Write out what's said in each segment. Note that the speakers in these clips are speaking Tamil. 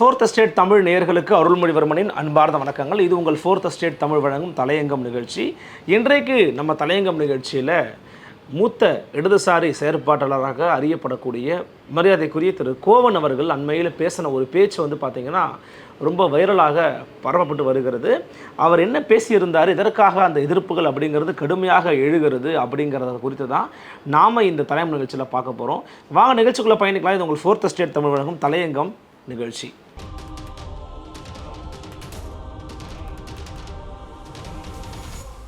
ஃபோர்த் ஸ்டேட் தமிழ் நேயர்களுக்கு அருள்மொழிவர்மனின் அன்பார்ந்த வணக்கங்கள். இது உங்கள் ஃபோர்த் ஸ்டேட் தமிழ் வழங்கும் தலையங்கம் நிகழ்ச்சி. இன்றைக்கு நம்ம தலையங்கம் நிகழ்ச்சியில் மூத்த இடதுசாரி செயற்பாட்டாளராக அறியப்படக்கூடிய மரியாதைக்குரிய திரு கோவன் அவர்கள் அண்மையில் பேசின ஒரு பேச்சு வந்து பார்த்திங்கன்னா ரொம்ப வைரலாக பரவப்பட்டு வருகிறது. அவர் என்ன பேசியிருந்தார் இதற்காக அந்த எதிர்ப்புகள் அப்படிங்கிறது கடுமையாக எழுகிறது அப்படிங்கிறத குறித்து தான் நாம் இந்த தலைமை நிகழ்ச்சியில் பார்க்க போகிறோம் வாங்க நிகழ்ச்சிக்குள்ளே பயணிக்கலாம். இது உங்கள் ஃபோர்த் ஸ்டேட் தமிழ் வழங்கும் தலையங்கம் நிகழ்ச்சி.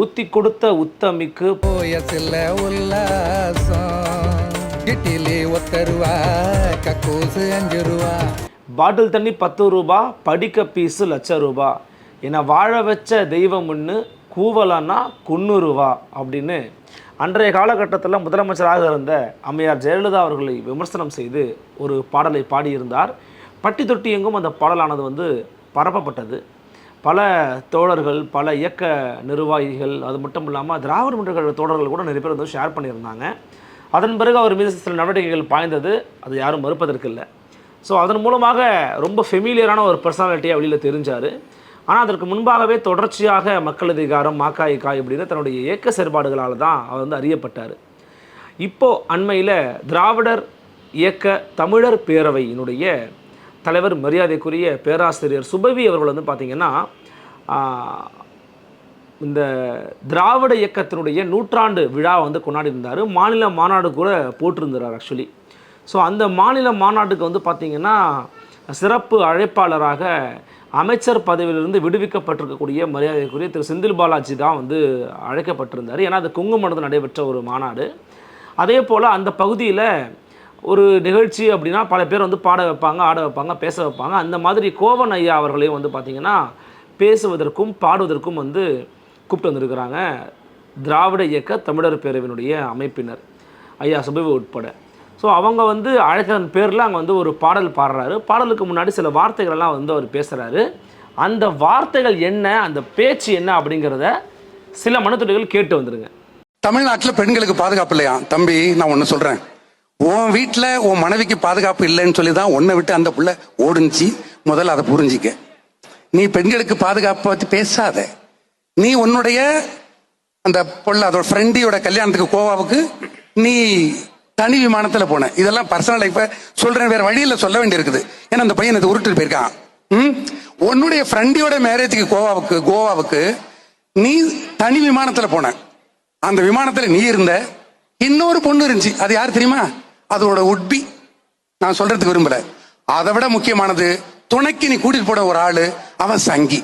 ஊத்தி கொடுத்த உத்தமிக்கு போயசில்ல உல்லாசம். பாட்டில் தண்ணி பத்து ரூபா படிக்க பீஸு லட்சம் ரூபா. என்னை வாழ வச்ச தெய்வம் ஒன்று கூவலான்னா குன்னூறுவா அப்படின்னு அன்றைய காலகட்டத்தில் முதலமைச்சராக இருந்த அம்மையார் ஜெயலலிதா அவர்களை விமர்சனம் செய்து ஒரு பாடலை பாடியிருந்தார். பட்டி தொட்டி எங்கும் அந்த பாடலானது வந்து பரப்பப்பட்டது. பல தோழர்கள் பல இயக்க நிர்வாகிகள் அது மட்டும் இல்லாமல் திராவிட முன்னேற்ற கழக தோழர்கள் கூட நிறைய பேர் வந்து ஷேர் பண்ணியிருந்தாங்க. அதன் பிறகு அவர் மீது சில நடவடிக்கைகள் பாய்ந்தது. அது யாரும் மறுப்பதற்கு இல்லை. ஸோ அதன் மூலமாக ரொம்ப ஃபெமிலியரான ஒரு பர்சனாலிட்டியாக வெளியில் தெரிஞ்சார். ஆனால் அதற்கு முன்பாகவே தொடர்ச்சியாக மக்கள் அதிகாரம் மாக்காய்க்கா இப்படின்னு தன்னுடைய இயக்க செயற்பாடுகளால் தான் அவர் வந்து அறியப்பட்டார். இப்போது அண்மையில் திராவிடர் இயக்க தமிழர் பேரவையினுடைய தலைவர் மரியாதைக்குரிய பேராசிரியர் சுபவி அவர்கள் வந்து பார்த்திங்கன்னா இந்த திராவிட இயக்கத்தினுடைய நூற்றாண்டு விழா வந்து கொண்டாடி இருந்தார் மாநில மாநாடு கூட போட்டிருந்தார் ஆக்சுவலி ஸோ அந்த மாநில மாநாட்டுக்கு வந்து பார்த்திங்கன்னா சிறப்பு அழைப்பாளராக அமைச்சர் பதவியிலிருந்து விடுவிக்கப்பட்டிருக்கக்கூடிய மரியாதைக்குரிய திரு செந்தில் பாலாஜி தான் வந்து அழைக்கப்பட்டிருந்தார். ஏன்னா அது குங்குமணத்தில் நடைபெற்ற ஒரு மாநாடு. அதே போல் அந்த பகுதியில் ஒரு நிகழ்ச்சி அப்படின்னா பல பேர் வந்து பாட வைப்பாங்க ஆட வைப்பாங்க பேச வைப்பாங்க. அந்த மாதிரி கோவன் ஐயா அவர்களையும் வந்து பார்த்திங்கன்னா பேசுவதற்கும் பாடுவதற்கும் வந்து கூப்பிட்டு வந்திருக்கிறாங்க. திராவிட இயக்க தமிழர் பேரவையினுடைய அமைப்பினர் ஐயா சுபவி உட்பட. ஸோ அவங்க வந்து அழகன் பேரில் அங்கே வந்து ஒரு பாடல் பாடுறாரு. பாடலுக்கு முன்னாடி சில வார்த்தைகள்லாம் வந்து அவர் பேசுகிறாரு அந்த வார்த்தைகள் என்ன அந்த பேச்சு என்ன அப்படிங்கிறத சில மனத்துடைகள் கேட்டு வந்துருங்க. தமிழ்நாட்டில் பெண்களுக்கு பாதுகாப்பு இல்லையா? தம்பி நான் ஒன்று சொல்கிறேன் உன் வீட்டில் உன் மனைவிக்கு பாதுகாப்பு இல்லைன்னு சொல்லி தான் உன்னை விட்டு அந்த புள்ள ஓடுனுச்சு முதல்ல அதை புரிஞ்சிக்க. நீ பெண்களுக்கு பாதுகாப்பை பற்றி பேசாத. நீ உன்னுடைய அந்த பொண்ணு அதோட ஃப்ரெண்டியோட கல்யாணத்துக்கு கோவாவுக்கு நீ தனி விமானத்தில் போன. இதெல்லாம் பர்சனல் லைஃப சொல்கிறேன் வேறு வழியில் சொல்ல வேண்டியிருக்குது. ஏன்னா அந்த பையன் இது உருட்டு போயிருக்கான். ம்? உன்னுடைய ஃப்ரெண்டியோட மேரேஜுக்கு கோவாவுக்கு கோவாவுக்கு நீ தனி விமானத்தில் போன. அந்த விமானத்தில் நீ இருந்த. இன்னொரு பொண்ணு இருந்துச்சு. அது யார் தெரியுமா? அதோட உட்பி நான் சொல்றதுக்கு விரும்பல. அதை விட முக்கியமானது துணைக்கு நீ கூட்டிட்டு போன ஒரு ஆளு அவன் சங்கி.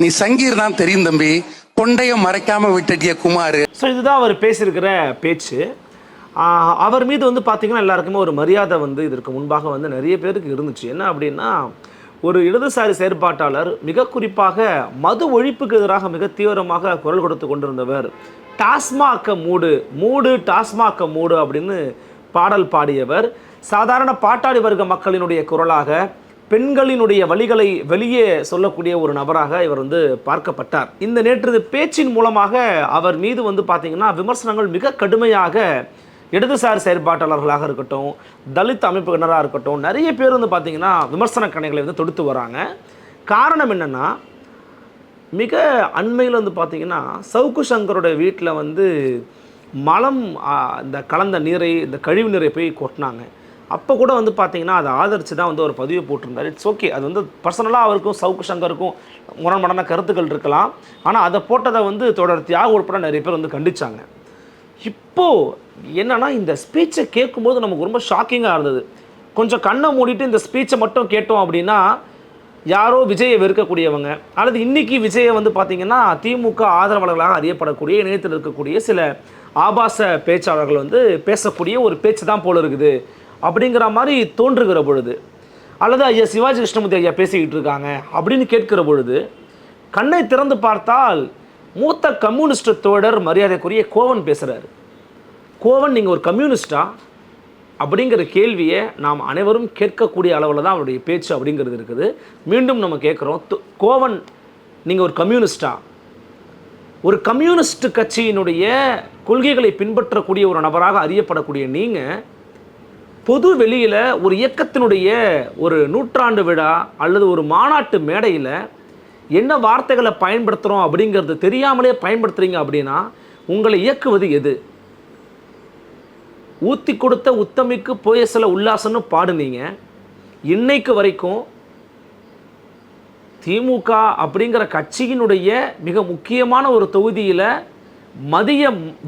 நீ சங்கீர் தான் தெரியும் தம்பி. கொண்டைய மறைக்காம விட்டுட்டிய குமார். ஸோ இதுதான் அவர் பேசியிருக்கிற பேச்சு. ஆஹ் அவர் மீது வந்து பார்த்திங்கன்னா எல்லாருக்குமே ஒரு மரியாதை வந்து இதற்கு முன்பாக வந்து நிறைய பேருக்கு இருந்துச்சு. என்ன அப்படின்னா ஒரு இடதுசாரி செயற்பாட்டாளர் மிக குறிப்பாக மது ஒழிப்புக்கு எதிராக மிக தீவிரமாக குரல் கொடுத்து கொண்டிருந்தவர். டாஸ்மாக்க மூடு மூடு டாஸ்மாக்க மூடு அப்படின்னு பாடல் பாடியவர். சாதாரண பாட்டாளி வர்க்க மக்களினுடைய குரலாக பெண்களினுடைய வழிகளை வெளியே சொல்லக்கூடிய ஒரு நபராக இவர் வந்து பார்க்கப்பட்டார். இந்த நேற்று பேச்சின் மூலமாக அவர் மீது வந்து பார்த்திங்கன்னா விமர்சனங்கள் மிக கடுமையாக இடதுசாரி செயற்பாட்டாளர்களாக இருக்கட்டும் தலித் அமைப்பினராக இருக்கட்டும் நிறைய பேர் வந்து பார்த்திங்கன்னா விமர்சன கணைகளை வந்து தொடுத்து வராங்க. காரணம் என்னென்னா மிக அண்மையில் வந்து பார்த்திங்கன்னா சவுக்கு சங்கரோட வீட்டில் வந்து மலம் இந்த கலந்த நீரை இந்த கழிவு நீரை போய் கொட்டினாங்க. அப்போ கூட வந்து பார்த்தீங்கன்னா அதை ஆதரித்து தான் வந்து ஒரு பதிவு போட்டிருந்தார். இட்ஸ் ஓகே அது வந்து பர்சனலாக அவருக்கும் சவுக்கு சங்கருக்கும் முரண்படான கருத்துக்கள் இருக்கலாம். ஆனால் அதை போட்டதை வந்து தொடர் தியாக உட்பட நிறைய பேர் வந்து கண்டிச்சாங்க. இப்போது என்னன்னா இந்த ஸ்பீச்சை கேட்கும்போது நமக்கு ரொம்ப ஷாக்கிங்காக இருந்தது. கொஞ்சம் கண்ணை மூடிட்டு இந்த ஸ்பீச்சை மட்டும் கேட்டோம் அப்படின்னா யாரோ விஜயை வெறுக்கக்கூடியவங்க அல்லது இன்றைக்கி விஜயை வந்து பார்த்திங்கன்னா திமுக ஆதரவாளர்களாக அறியப்படக்கூடிய இணையத்தில் இருக்கக்கூடிய சில ஆபாச பேச்சாளர்கள் வந்து பேசக்கூடிய ஒரு பேச்சு தான் போல இருக்குது. அப்படிங்கிற மாதிரி தோன்றுகிற பொழுது அல்லது ஐயா சிவாஜி கிருஷ்ணமூர்த்தி ஐயா பேசிக்கிட்டு இருக்காங்க அப்படின்னு கேட்கிற பொழுது கண்ணை திறந்து பார்த்தால் மூத்த கம்யூனிஸ்ட் தோழர் மரியாதைக்குரிய கோவன் பேசுகிறாரு கோவன் நீங்கள் ஒரு கம்யூனிஸ்டா? அப்படிங்கிற கேள்வியை நாம் அனைவரும் கேட்கக்கூடிய அளவில் தான் அவருடைய பேச்சு அப்படிங்கிறது இருக்குது. மீண்டும் நம்ம கேட்குறோம். கோவன் நீங்கள் ஒரு கம்யூனிஸ்டா? ஒரு கம்யூனிஸ்ட் கட்சியினுடைய கொள்கைகளை பின்பற்றக்கூடிய ஒரு நபராக அறியப்படக்கூடிய நீங்கள் பொது வெளியில் ஒரு இயக்கத்தினுடைய ஒரு நூற்றாண்டு விழா அல்லது ஒரு மாநாட்டு மேடையில் என்ன வார்த்தைகளை பயன்படுத்துகிறோம் அப்படிங்கிறது தெரியாமலே பயன்படுத்துகிறீங்க அப்படின்னா உங்களை இயக்குவது எது? ஊத்தி கொடுத்த உத்தமிக்கு போய சில உல்லாசம்னு பாடுனீங்க. இன்னைக்கு வரைக்கும் திமுக அப்படிங்கிற கட்சியினுடைய மிக முக்கியமான ஒரு தொகுதியில் மதிய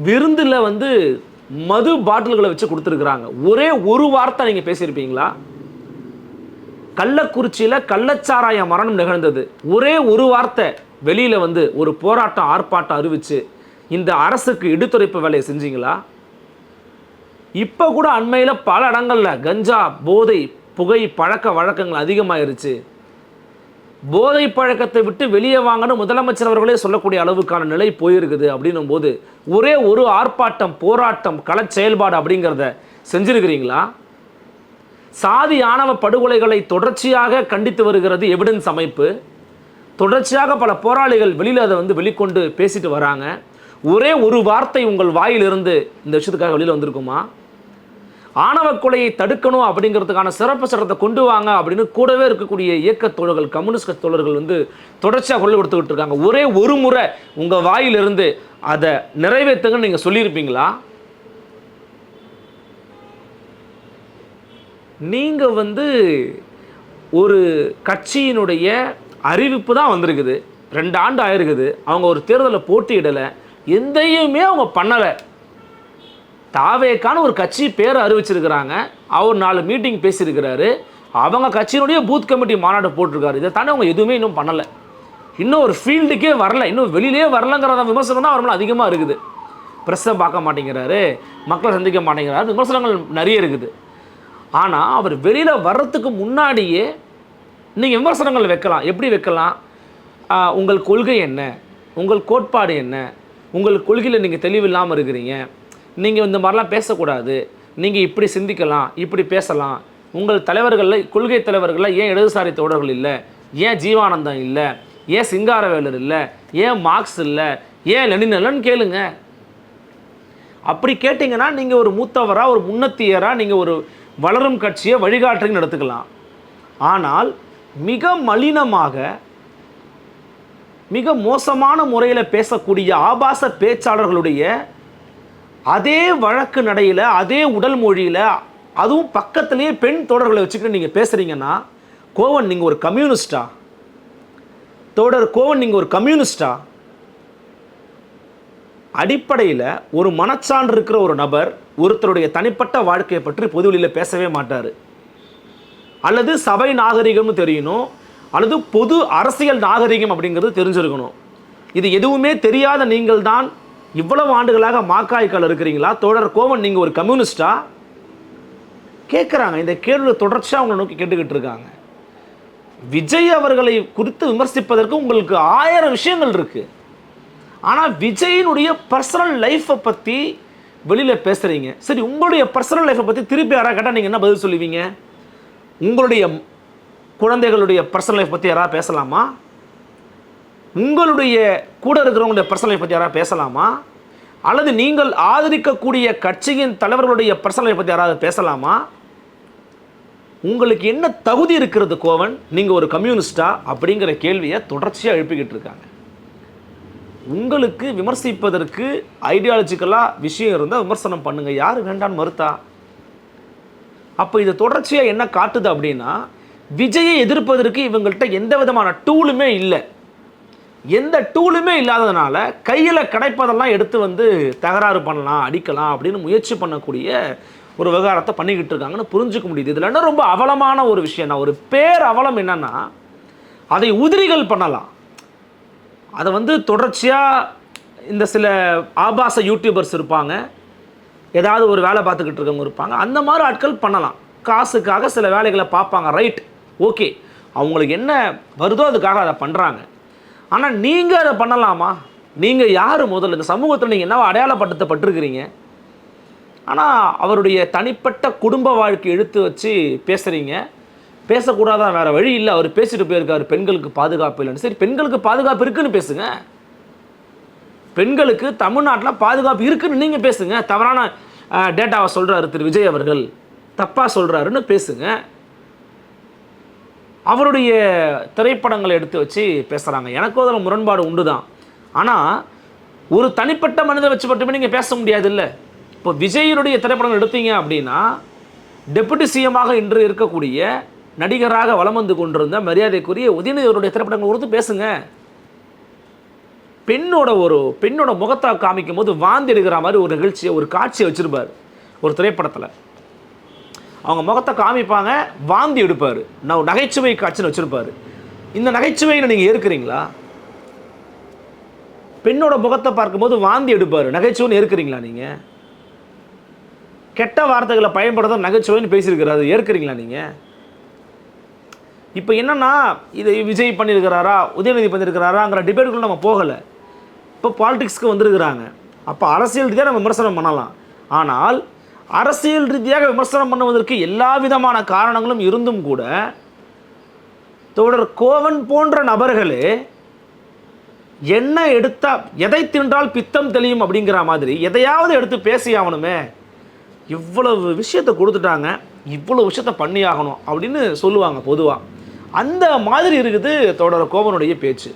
விருந்தில் வந்து மது பாட்டில்களை வச்சு கொடுத்துருக்குறாங்க. ஒரே ஒரு வார்த்தை நீங்கள் பேசியிருப்பீங்களா? கள்ளக்குறிச்சியில் கள்ளச்சாராய மரணம் நிகழ்ந்தது. ஒரே ஒரு வார்த்தை வெளியில் வந்து ஒரு போராட்டம் ஆர்ப்பாட்டம் அறிவித்து இந்த அரசுக்கு இடுத்துரைப்பு வேலையை செஞ்சீங்களா? இப்போ கூட அண்மையில் பல இடங்களில் கஞ்சா போதை புகை பழக்க வழக்கங்கள் அதிகமாயிருச்சு. போதை பழக்கத்தை விட்டு வெளியே வாங்கன்னு முதலமைச்சர் அவர்களே சொல்லக்கூடிய அளவுக்கான நிலை போயிருக்குது அப்படின்னும் போது ஒரே ஒரு ஆர்ப்பாட்டம் போராட்டம் கள செயல்பாடு அப்படிங்கிறத செஞ்சிருக்கிறீங்களா? சாதி ஆணவ படுகொலைகளை தொடர்ச்சியாக கண்டித்து வருகிறது எவிடன்ஸ் அமைப்பு. தொடர்ச்சியாக பல போராளிகள் வெளியில் அதை வந்து வெளிக்கொண்டு பேசிட்டு வராங்க. ஒரே ஒரு வார்த்தை உங்கள் வாயிலிருந்து இந்த விஷயத்துக்காக வெளியில் வந்திருக்குமா? ஆணவ கொலையை தடுக்கணும் அப்படிங்கிறதுக்கான சிறப்பு சட்டத்தை கொண்டு வாங்க அப்படின்னு கூடவே இருக்கக்கூடிய இயக்க தோழர்கள் கம்யூனிஸ்ட் கட்சி தோழர்கள் வந்து தொடர்ச்சியாக கொள்ளை கொடுத்துக்கிட்டு இருக்காங்க. ஒரே ஒரு முறை உங்கள் வாயிலிருந்து அதை நிறைவேற்றுங்கன்னு நீங்கள் சொல்லியிருப்பீங்களா? நீங்கள் வந்து ஒரு கட்சியினுடைய அறிவிப்பு தான் வந்திருக்குது. ரெண்டு ஆண்டு ஆயிருக்குது. அவங்க ஒரு தேர்தலில் போட்டியிடலை. எந்தையுமே அவங்க பண்ணலை. தாவேக்கான ஒரு கட்சி பேரை அறிவிச்சிருக்கிறாங்க. அவர் நாலு மீட்டிங் பேசியிருக்கிறாரு. அவங்க கட்சியினுடைய பூத் கமிட்டி மாநாடு போட்டிருக்காரு. இதை தாண்டி அவங்க எதுவுமே இன்னும் பண்ணலை. இன்னும் ஒரு ஃபீல்டுக்கே வரல. இன்னும் வெளியிலே வரலங்கிறத விமர்சனம் தான் அவர் அதிகமாக இருக்குது. ப்ரெஸ்ஸை பார்க்க மாட்டேங்கிறாரு. மக்களை சந்திக்க மாட்டேங்கிறாரு. விமர்சனங்கள் நிறைய இருக்குது. ஆனால் அவர் வெளியில் வர்றதுக்கு முன்னாடியே நீங்கள் விமர்சனங்கள் வைக்கலாம். எப்படி வைக்கலாம்? உங்கள் கொள்கை என்ன? உங்கள் கோட்பாடு என்ன? உங்கள் கொள்கையில் நீங்கள் தெளிவில்லாமல் இருக்கிறீங்க. நீங்கள் இந்த மாதிரிலாம் பேசக்கூடாது. நீங்கள் இப்படி சிந்திக்கலாம் இப்படி பேசலாம். உங்கள் தலைவர்களில் கொள்கை தலைவர்களில் ஏன் இடதுசாரி தோழர்கள் இல்லை? ஏன் ஜீவானந்தம் இல்லை? ஏன் சிங்காரவேலர் இல்லை? ஏன் மார்க்ஸ் இல்லை? ஏன் லெனின் இல்லைன்னு கேளுங்க. அப்படி கேட்டிங்கன்னா நீங்கள் ஒரு மூத்தவராக ஒரு முன்னத்தியராக நீங்கள் ஒரு வளரும் கட்சியை வழிகாட்டுறீங்கன்னு எடுத்துக்கலாம் ஆனால் மிக மலினமாக மிக மோசமான முறையில் பேசக்கூடிய ஆபாச பேச்சாளர்களுடைய அதே வழக்கு நடையில் அதே உடல் மொழியில் அதுவும் பக்கத்திலேயே பெண் தோடர்களை வச்சுக்கிட்டு நீங்கள் பேசுகிறீங்கன்னா கோவன் நீங்கள் ஒரு கம்யூனிஸ்டா? தோடர் கோவன் நீங்கள் ஒரு கம்யூனிஸ்டா? அடிப்படையில் ஒரு மனச்சான்று இருக்கிற ஒரு நபர் ஒருத்தருடைய தனிப்பட்ட வாழ்க்கையை பற்றி பொதுவெளியில் பேசவே மாட்டார். அல்லது சபை நாகரிகம்னு தெரியணும் அல்லது பொது அரசியல் நாகரிகம் அப்படிங்கிறது தெரிஞ்சிருக்கணும். இது எதுவுமே தெரியாத நீங்கள் தான் இவ்வளவு ஆண்டுகளாக மாக்காய்க்கால் இருக்கிறீங்களா? தோழர் கோவன் நீங்கள் ஒரு கம்யூனிஸ்டா? கேட்குறாங்க இந்த கேள்வி தொடர்ச்சியாக அவங்களை நோக்கி கேட்டுக்கிட்டு இருக்காங்க. விஜய் அவர்களை குறித்து விமர்சிப்பதற்கு உங்களுக்கு ஆயிரம் விஷயங்கள் இருக்குது ஆனால் விஜயினுடைய பர்சனல் லைஃப்பை பற்றி வெளியில் பேசுகிறீங்க சரி உங்களுடைய பர்சனல் லைஃப்பை பற்றி திருப்பி யாராவது கேட்டால் நீங்கள் என்ன பதில் சொல்லுவீங்க? உங்களுடைய குழந்தைகளுடைய பர்சனல் லைஃப் பற்றி யாராவது பேசலாமா? உங்களுடைய கூட இருக்கிறவங்களுடைய பர்சனல் லைஃப் பற்றி யாராவது பேசலாமா? அல்லது நீங்கள் ஆதரிக்கக்கூடிய கட்சியின் தலைவர்களுடைய பர்சனல் லைஃப் பற்றி யாராவது பேசலாமா? உங்களுக்கு என்ன தகுதி இருக்கிறது கோவன்? நீங்கள் ஒரு கம்யூனிஸ்டா அப்படிங்கிற கேள்வியை தொடர்ச்சியாக எழுப்பிக்கிட்டு இருக்காங்க. உங்களுக்கு விமர்சிப்பதற்கு ஐடியாலஜிக்கலாக விஷயம் இருந்தால் விமர்சனம் பண்ணுங்கள் யார் வேண்டான்னு மறுத்தா? அப்போ இது தொடர்ச்சியாக என்ன காட்டுது அப்படின்னா விஜயை எதிர்ப்பதற்கு இவங்கள்ட்ட எந்த விதமான டூலுமே இல்லை. எந்த டூலுமே இல்லாததுனால கையில் கிடைப்பதெல்லாம் எடுத்து வந்து தகராறு பண்ணலாம் அடிக்கலாம் அப்படின்னு முயற்சி பண்ணக்கூடிய ஒரு விவகாரத்தை பண்ணிக்கிட்டு இருக்காங்கன்னு புரிஞ்சுக்க முடியுது. இதில் என்ன ரொம்ப அவலமான ஒரு விஷயம் ஒரு பேர் அவலம் என்னென்னா அதை உதிரிகள் பண்ணலாம். அதை வந்து தொடர்ச்சியாக இந்த சில ஆபாச யூடியூபர்ஸ் இருப்பாங்க. ஏதாவது ஒரு வேலை பார்த்துக்கிட்டு இருக்கவங்க இருப்பாங்க. அந்த மாதிரி ஆட்கள் பண்ணலாம். காசுக்காக சில வேலைகளை பார்ப்பாங்க. ரைட் ஓகே அவங்களுக்கு என்ன வருதோ அதுக்காக அதை பண்ணுறாங்க ஆனால் நீங்கள் அதை பண்ணலாமா? நீங்கள் யார் முதல்ல? இந்த சமூகத்தில் நீங்கள் என்ன அடையாளப்படுத்தப்பட்டிருக்கிறீங்க? ஆனால் அவருடைய தனிப்பட்ட குடும்ப வாழ்க்கை எடுத்து வச்சு பேசுகிறீங்க பேசக்கூடாதான் வேறு வழி இல்லை. அவர் பேசிட்டு போயிருக்காரு. பெண்களுக்கு பாதுகாப்பு இல்லைன்னு. சரி பெண்களுக்கு பாதுகாப்பு இருக்குன்னு பேசுங்க. பெண்களுக்கு தமிழ்நாட்டில் பாதுகாப்பு இருக்குன்னு நீங்கள் பேசுங்க. தவறான டேட்டாவை சொல்கிறாரு திரு. விஜய் அவர்கள். தப்பாக சொல்கிறாருன்னு பேசுங்க. அவருடைய திரைப்படங்களை எடுத்து வச்சு பேசுகிறாங்க எனக்கும் அதில் முரண்பாடு உண்டு தான் ஆனால் ஒரு தனிப்பட்ட மனிதரை வச்சு மட்டுமே நீங்கள் பேச முடியாது இல்லை இப்போ விஜயனுடைய திரைப்படங்கள் எடுத்தீங்க அப்படின்னா டெபுட்டி சிஎமாக இன்று இருக்கக்கூடிய நடிகராக வலம் வந்து கொண்டிருந்த மரியாதைக்குரிய உதயநிதியருடைய திரைப்படங்கள் கொடுத்து பேசுங்க. பெண்ணோட ஒரு பெண்ணோட முகத்தை காமிக்கும் போது வாந்தி எடுக்கிற மாதிரி ஒரு நிகழ்ச்சியை ஒரு காட்சியை வச்சுருப்பார் ஒரு திரைப்படத்தில். அவங்க முகத்தை காமிப்பாங்க வாந்தி எடுப்பார். நான் நகைச்சுவை காட்சின்னு வச்சுருப்பார். இந்த நகைச்சுவையில் நீங்கள் ஏற்கிறீங்களா? பெண்ணோட முகத்தை பார்க்கும்போது வாந்தி எடுப்பார். நகைச்சுவைன்னு ஏற்கிறீங்களா நீங்கள் கெட்ட வார்த்தைகளை பயன்படுத்த நகைச்சுவைன்னு பேசியிருக்கிறாரு. ஏற்கிறீங்களா நீங்கள் இப்போ என்னென்னா இது விஜய் பண்ணியிருக்கிறாரா? உதயநிதி பண்ணியிருக்கிறாராங்கிற டிபேட்டுக்குள்ள நம்ம போகலை. இப்போ பாலிடிக்ஸ்க்கு வந்திருக்கிறாங்க. அப்போ அரசியல் ரீதியாக நம்ம விமர்சனம் பண்ணலாம். ஆனால் அரசியல் ரீதியாக விமர்சனம் பண்ணுவதற்கு எல்லா விதமான காரணங்களும் இருந்தும் கூட தோழர் கோவன் போன்ற நபர்களே என்ன எடுத்தா எதை தின்றால் பித்தம் தெளியும் அப்படிங்கிற மாதிரி எதையாவது எடுத்து பேசி ஆகணுமே இவ்வளவு விஷயத்தை கொடுத்துட்டாங்க இவ்வளோ விஷயத்த பண்ணி ஆகணும் அப்படின்னு சொல்லுவாங்க பொதுவாக அந்த மாதிரி இருக்குது தோழர் கோவனுடைய பேச்சு.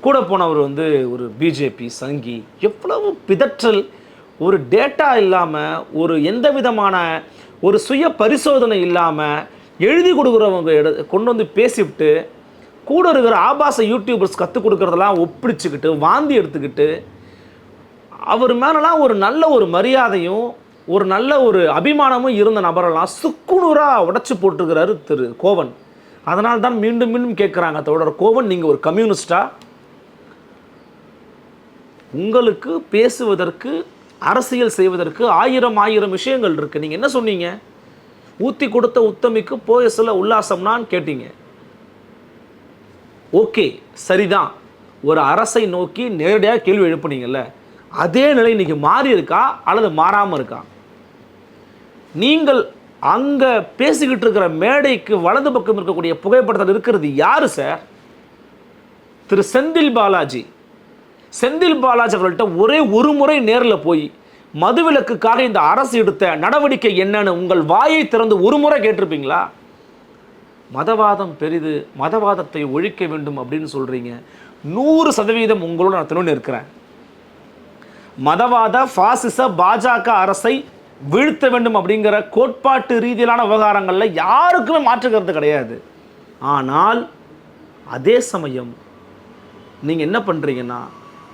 கூட போனவர் வந்து ஒரு பிஜேபி சங்கி எவ்வளவு பிதற்றல் ஒரு டேட்டா இல்லாமல் ஒரு எந்த விதமான ஒரு சுய பரிசோதனை இல்லாமல் எழுதி கொடுக்குறவங்க எடு கொண்டு வந்து பேசிவிட்டு கூட இருக்கிற ஆபாச யூடியூபர்ஸ் கற்றுக் கொடுக்குறதெல்லாம் ஒப்பிடிச்சுக்கிட்டு வாந்தி எடுத்துக்கிட்டு அவர் மேலலாம் ஒரு நல்ல ஒரு மரியாதையும் ஒரு நல்ல ஒரு அபிமானமும் இருந்த நபரெல்லாம் சுக்குநூறாக உடச்சி போட்டிருக்கிறாரு திரு கோவன். அதனால தான் மீண்டும் மீண்டும் கேட்குறாங்க தோழர் கோவன் நீங்கள் ஒரு கம்யூனிஸ்டா? உங்களுக்கு பேசுவதற்கு அரசியல் செய்வதற்கு ஆயிரம் ஆயிரம் விஷயங்கள் இருக்குது நீங்கள் என்ன சொன்னீங்க? ஊத்தி கொடுத்த உத்தமிக்கு போயசில் உல்லாசம்னான்னு கேட்டீங்க. ஓகே சரிதான். ஒரு அரசை நோக்கி நேரடியாக கேள்வி எழுப்புனீங்கல்ல அதே நிலை இன்னைக்கு மாறி இருக்கா அல்லது மாறாமல் இருக்கா? நீங்கள் அங்கே பேசிக்கிட்டு இருக்கிற மேடைக்கு வலது பக்கம் இருக்கக்கூடிய புகைப்படத்தில் இருக்கிறது யாரு சார்? திரு செந்தில் பாலாஜி. செந்தில் பாலாஜி அவர்கள்ட்ட ஒரே ஒரு முறை நேரில் போய் மதுவிலக்குக்காக இந்த அரசு எடுத்த நடவடிக்கை என்னன்னு உங்கள் வாயை திறந்து ஒரு முறை கேட்டிருப்பீங்களா? மதவாதம் பெரிது மதவாதத்தை ஒழிக்க வேண்டும் அப்படின்னு சொல்கிறீங்க நூறு சதவீதம் உங்களோட நான் திறன்னு இருக்கிறேன். மதவாத பாசிச பாஜக அரசை வீழ்த்த வேண்டும் அப்படிங்கிற கோட்பாட்டு ரீதியிலான விவகாரங்களில் யாருக்குமே மாற்றுக்கிறது கிடையாது. ஆனால் அதே சமயம் நீங்கள் என்ன பண்ணுறீங்கன்னா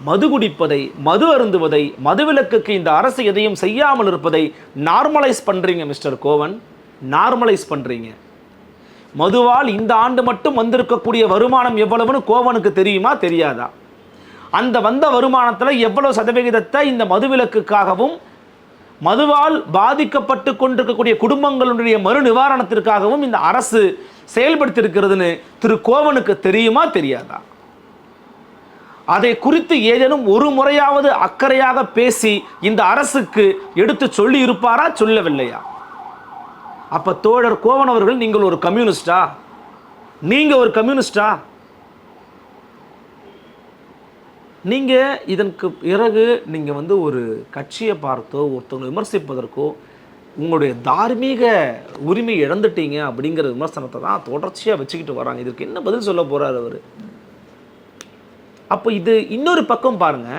மது குடிப்பதை மது அருந்துவதை மதுவிலக்குக்கு இந்த அரசு எதையும் செய்யாமல் இருப்பதை நார்மலைஸ் பண்ணுறீங்க மிஸ்டர் கோவன். நார்மலைஸ் பண்ணுறீங்க மதுவால் இந்த ஆண்டு மட்டும் வந்திருக்கக்கூடிய வருமானம் எவ்வளவுன்னு கோவனுக்கு தெரியுமா தெரியாதா? அந்த வந்த வருமானத்தில் எவ்வளோ சதவிகிதத்தை இந்த மதுவிலக்குக்காகவும் மதுவால் பாதிக்கப்பட்டு கொண்டிருக்கக்கூடிய குடும்பங்களுடைய மறு நிவாரணத்திற்காகவும் இந்த அரசு செயல்படுத்தியிருக்கிறதுன்னு திரு கோவனுக்கு தெரியுமா தெரியாதா? அதை குறித்து ஏதேனும் ஒரு முறையாவது அக்கறையாக பேசி இந்த அரசுக்கு எடுத்து சொல்லி இருப்பாரா சொல்லவில்லையா? அப்ப தோழர் கோவன் அவர்கள் நீங்கள் ஒரு கம்யூனிஸ்டா? நீங்க ஒரு கம்யூனிஸ்டா? நீங்க இதற்கு பிறகு நீங்க வந்து ஒரு கட்சியை பார்த்தோ ஒருத்தவங்களை விமர்சிப்பதற்கோ உங்களுடைய தார்மீக உரிமை இழந்துட்டீங்க அப்படிங்கிற விமர்சனத்தை தான் தொடர்ச்சியாக வச்சுக்கிட்டு வராங்க. இதுக்கு என்ன பதில் சொல்ல போகிறார் அவர்? அப்போ இது இன்னொரு பக்கம் பாருங்க.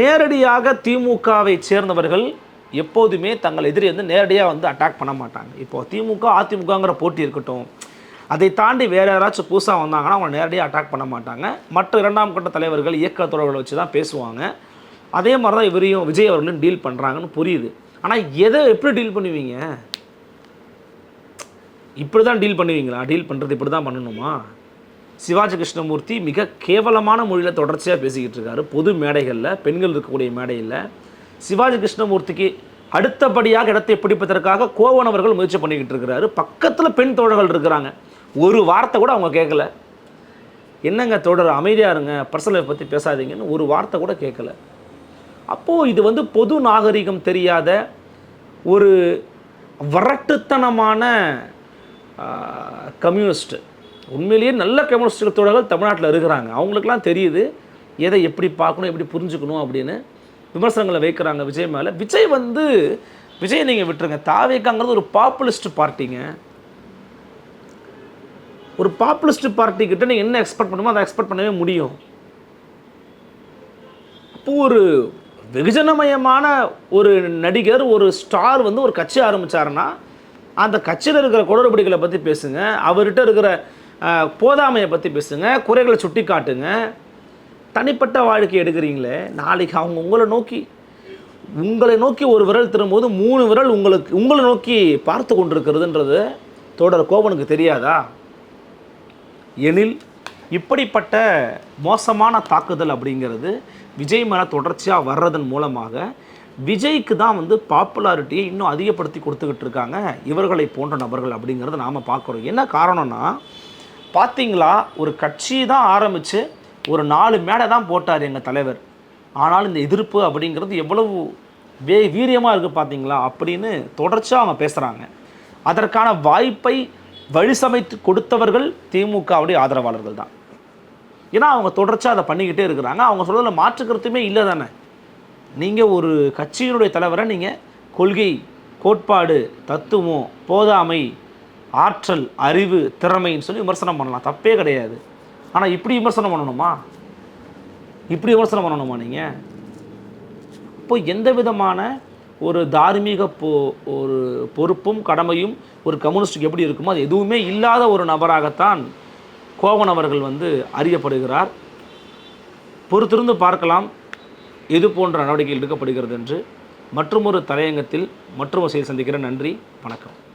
நேரடியாக திமுகவை சேர்ந்தவர்கள் எப்போதுமே தங்கள் எதிரி வந்து நேரடியாக வந்து அட்டாக் பண்ண மாட்டாங்க. இப்போ திமுக அதிமுகங்கிற போட்டி இருக்கட்டும் அதை தாண்டி வேற யாராச்சும் புதுசாக வந்தாங்கன்னா அவங்க நேரடியாக அட்டாக் பண்ண மாட்டாங்க. மற்ற இரண்டாம் கட்ட தலைவர்கள் இயக்க தொடர்களை வச்சு தான் பேசுவாங்க. அதே மாதிரி தான் இவரையும் விஜய் அவர்களும் டீல் பண்ணுறாங்கன்னு புரியுது. ஆனால் எதை எப்படி டீல் பண்ணுவீங்க? இப்படி தான் டீல் பண்ணுவீங்களா? டீல் பண்ணுறது இப்படி தான் பண்ணணுமா? சிவாஜி கிருஷ்ணமூர்த்தி மிக கேவலமான மொழியில் தொடர்ச்சியாக பேசிக்கிட்டு இருக்காரு. பொது மேடைகளில் பெண்கள் இருக்கக்கூடிய மேடையில். சிவாஜி கிருஷ்ணமூர்த்திக்கு அடுத்தபடியாக இடத்தை பிடிப்பதற்காக கோவன் அவர்கள் முயற்சி பண்ணிக்கிட்டு இருக்கிறாரு பக்கத்தில் பெண் தோழர்கள் இருக்கிறாங்க. ஒரு வார்த்தை கூட அவங்க கேட்கல என்னங்க தொடர் அமைதியாக இருங்க. பர்சனலை பற்றி பேசாதீங்கன்னு ஒரு வார்த்தை கூட கேட்கல அப்போது இது வந்து பொது நாகரிகம் தெரியாத ஒரு வரட்டுத்தனமான கம்யூனிஸ்ட். உண்மையிலேயே நல்ல கம்யூனிஸ்ட் தோழர்கள் தமிழ்நாட்டில் இருக்கிறாங்க. அவங்களுக்குலாம் தெரியுது எதை எப்படி பார்க்கணும் எப்படி புரிஞ்சுக்கணும் அப்படின்னு விமர்சனங்களை வைக்கிறாங்க விஜய் மேலே. விஜய் வந்து விஜய் நீங்கள் விட்டுருங்க. தாவேக்காங்கிறது ஒரு பாப்புலிஸ்ட் பார்ட்டிங்க. ஒரு பாப்புலிஸ்ட் பார்ட்டி கிட்ட நீங்கள் என்ன எக்ஸ்பெக்ட் பண்ணுமோ அதை எக்ஸ்பெக்ட் பண்ணவே முடியும். அப்போ ஒரு வெகுஜனமயமான ஒரு நடிகர் ஒரு ஸ்டார் வந்து ஒரு கட்சி ஆரம்பிச்சாருன்னா அந்த கட்சியில் இருக்கிற குளறுபடிகளை பற்றி பேசுங்க. அவர்கிட்ட இருக்கிற போதாமையை பற்றி பேசுங்க குறைகளை சுட்டி காட்டுங்க. தனிப்பட்ட வாழ்க்கை எடுக்கிறீங்களே நாளைக்கு அவங்க உங்களை நோக்கி உங்களை நோக்கி ஒரு விரல் திரும்பும்போது மூணு விரல் உங்களுக்கு உங்களை நோக்கி பார்த்து கொண்டிருக்கிறதுன்றது தோடர் கோபனுக்கு தெரியாதா? எனில் இப்படிப்பட்ட மோசமான தாக்குதல் அப்படிங்கிறது விஜய் மேலே தொடர்ச்சியாக வர்றதன் மூலமாக விஜய்க்கு தான் வந்து பாப்புலாரிட்டியை இன்னும் அதிகப்படுத்தி கொடுத்துக்கிட்டு இருக்காங்க இவர்களை போன்ற நபர்கள் அப்படிங்கிறத நாம் பார்க்குறோம். என்ன காரணம்னா பார்த்தீங்களா ஒரு கட்சி தான் ஆரம்பித்து ஒரு நாலு மேடை தான் போட்டார் எங்கள் தலைவர். ஆனால் இந்த எதிர்ப்பு அப்படிங்கிறது எவ்வளவு வே வீரியமாக இருக்குது பார்த்தீங்களா அப்படின்னு தொடர்ச்சியாக அவங்க பேசுகிறாங்க அதற்கான வாய்ப்பை வழி சமைத்து கொடுத்தவர்கள் திமுகவுடைய ஆதரவாளர்கள் தான். ஏன்னா அவங்க தொடர்ச்சியாக அதை பண்ணிக்கிட்டே இருக்கிறாங்க. அவங்க சொல்கிறதுல மாற்று கருத்துமே இல்லை தானே? நீங்கள் ஒரு கட்சியினுடைய தலைவரை நீங்கள் கொள்கை கோட்பாடு தத்துவம் போதாமை ஆற்றல் அறிவு திறமைன்னு சொல்லி விமர்சனம் பண்ணலாம். தப்பே கிடையாது. ஆனால் இப்படி விமர்சனம் பண்ணணுமா? இப்படி விமர்சனம் பண்ணணுமா நீங்கள் அப்போ எந்த விதமான ஒரு தார்மீக பொ ஒரு பொறுப்பும் கடமையும் ஒரு கம்யூனிஸ்டுக்கு எப்படி இருக்குமோ அது எதுவுமே இல்லாத ஒரு நபராகத்தான் கோவன் அவர்கள் வந்து அறியப்படுகிறார். பொறுத்திருந்து பார்க்கலாம் எது போன்ற நடவடிக்கைகள் எடுக்கப்படுகிறது என்று. மற்றொரு தலையங்கத்தில் மற்றொரு செய்தி சந்திக்கிறேன். நன்றி. வணக்கம்.